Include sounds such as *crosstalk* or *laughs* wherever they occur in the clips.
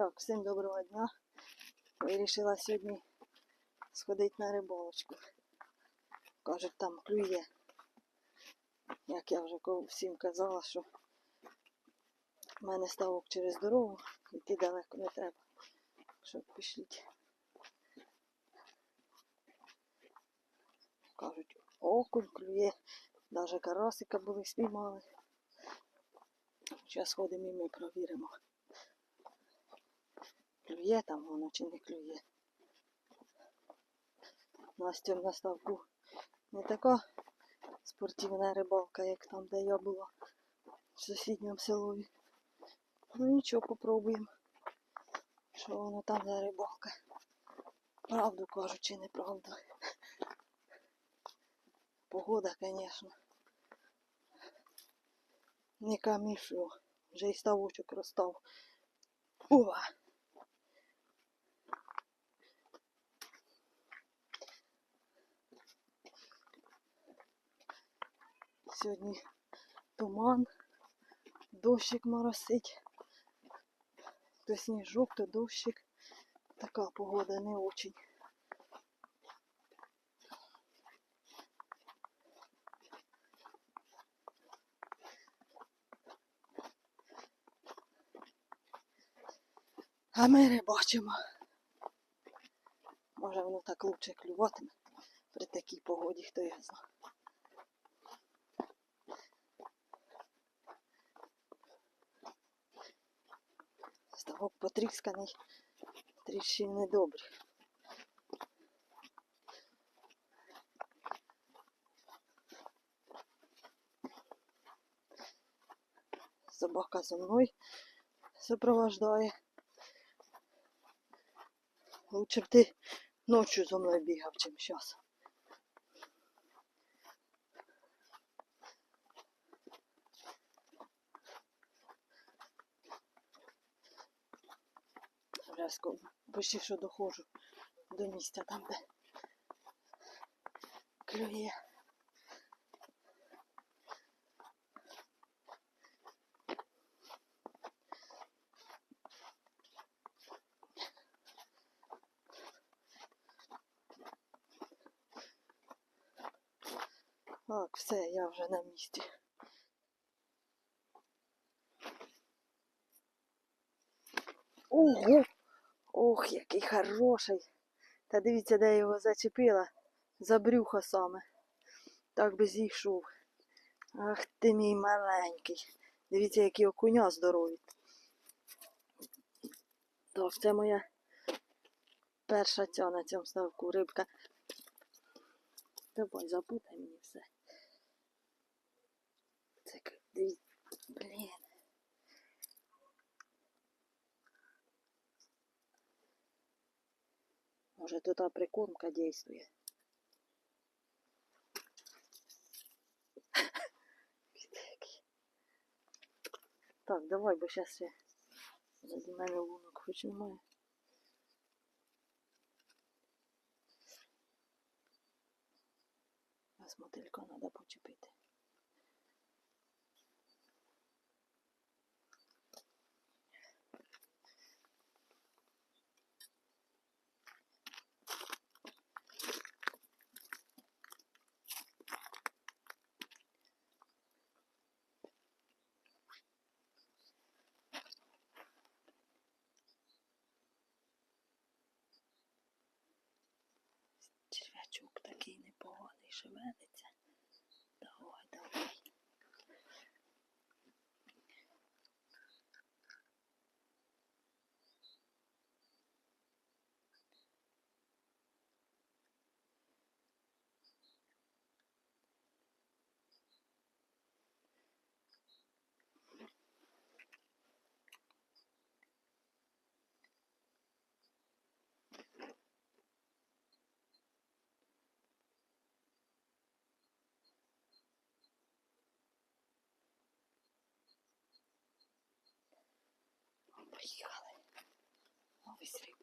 Так, всім доброго дня. Вирішила сьогодні сходити на рибалочку. Кажуть, там клює. Як я вже всім казала, що в мене ставок через дорогу, йти далеко не треба. Щоб пішліть. Кажуть, окунь клює, навіть карасика були спіймали. Зараз сходимо і ми провіримо. Клює там воно чи не клює. Настя на ставку не така спортивна рибалка, як там, де я була в сусідньому селові. Ну нічого, попробуємо. Що воно там за рибалка. Правду кажуть чи неправду. Погода, звісно. Не камішу. Вже і ставочок розстав. О! Сьогодні туман, дощик моросить. То сніжок, то дощик. Така погода не очень. А ми рибачимо. Може воно так лучше клюватиме при такій погоді, хто його знає. Ставок потрісканий, тріщин недобрі. Собака зо мною сопровождає. Лучше б ти ночью зо мною бігав, чим зараз. Резко почти що доходжу до місця там, де клює. Так, все, я вже на місці. Ого! Ох, який хороший. Та дивіться, де я його зачепила. За брюхо саме. Так би зійшов. Ах ти мій маленький. Дивіться, які окуня здорові. Так, це моя перша ця на цьому ставку рибка. Давай, запутай мені все. Це к- дивіться. Може тут та прикормка дійствує. Такий. Так, давай, бо зараз ще заді мене лунок хоч немає. А мотилька треба почепити. measurement. obviously.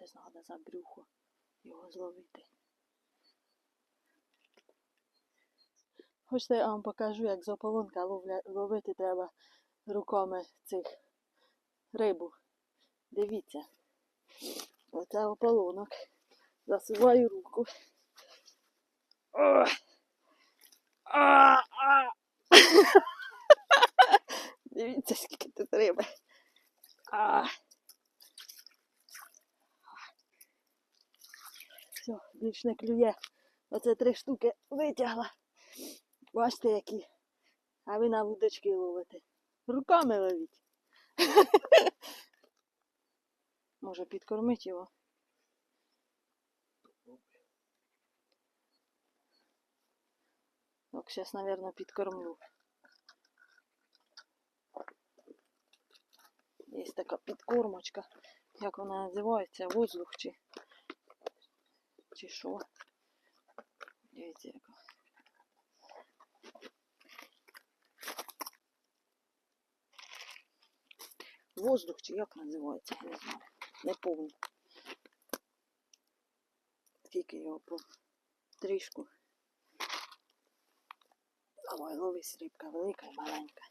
Десь треба за брюхо його зловити. Хочете, я вам покажу, як з ополонка ловити треба руками цих рибу. Дивіться. Оце ополонок. Засуваю руку. О! А, а. *laughs* Дивіться, скільки тут риби. А. Все, клює. Оце три штуки витягла. Бачите, які. А ви на вудочки ловите. Руками ловіть. *laughs* Може підкормити його. Так, зараз, мабуть, підкормлю. Є така підкормочка. Як вона називається? Воздух чи, чи що? Дивіться. Воздух чи як називається, не знаю. Не помню. Скільки його по трішку. Давай, ловись рибка велика і маленька.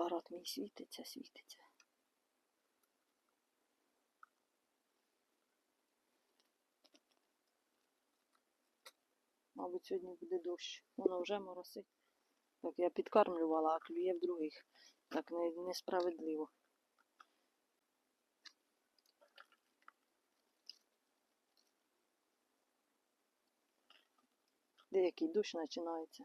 Апарат мій світиться, світиться. Мабуть, сьогодні буде дощ. Воно вже моросить. Так я підкармлювала, а клює в других. Так не, несправедливо. Деякий дощ починається.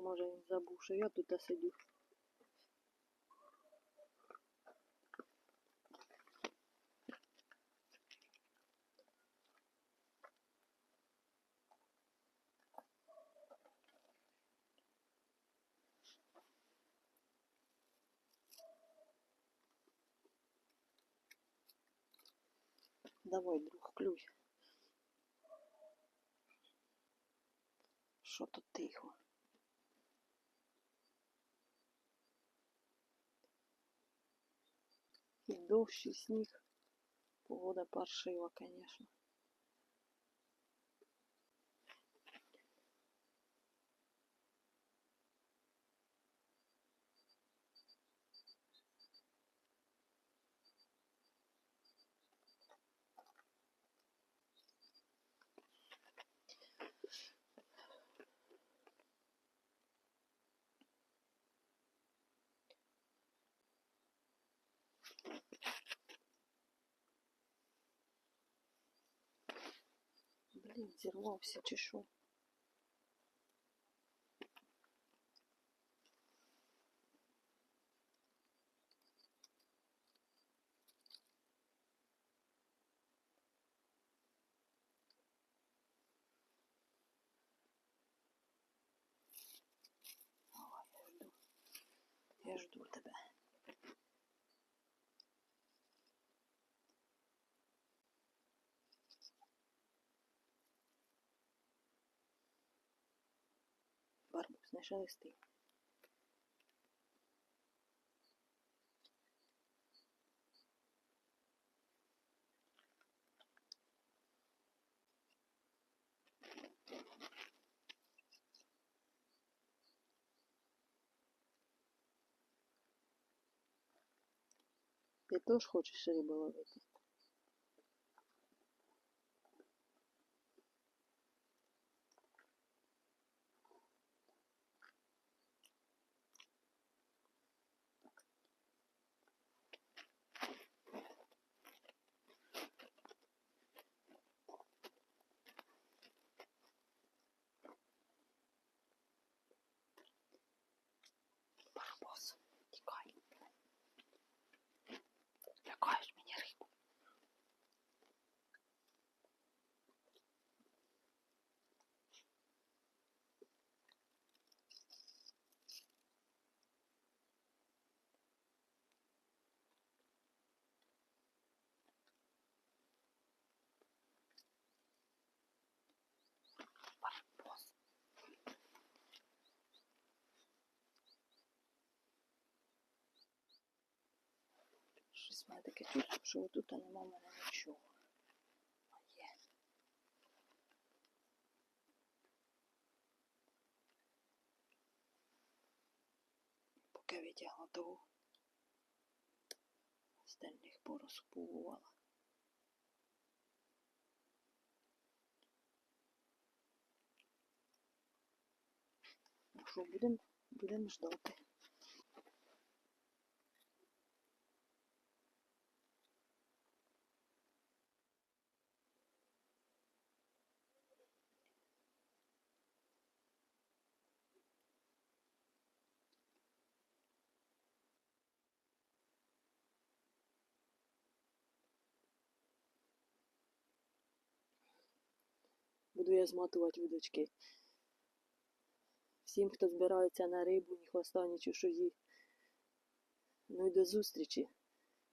Може він забув, що я тут сидю. Давай, друг, клюй. Що тут тихо? Дощ, і сніг. Погода паршива, конечно. Блін, зірвався чи що? Я жду. Я жду тебе. Шелести. Ти теж хочеш рибу ловити? Таке чувство, що отут нема в мене нічого. А є. Поки витягла того. Стельних порозпувувала. Ну що, будемо будем ждати. Буду я зматувати удочки. Всім, хто збирається на рибу, ні хвоста, ні чушої. Ну і до зустрічі.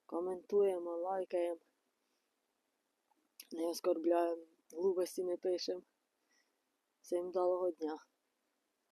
Коментуємо, лайкаємо. Не оскорбляємо, глупості не пишемо. Всім вдалого дня.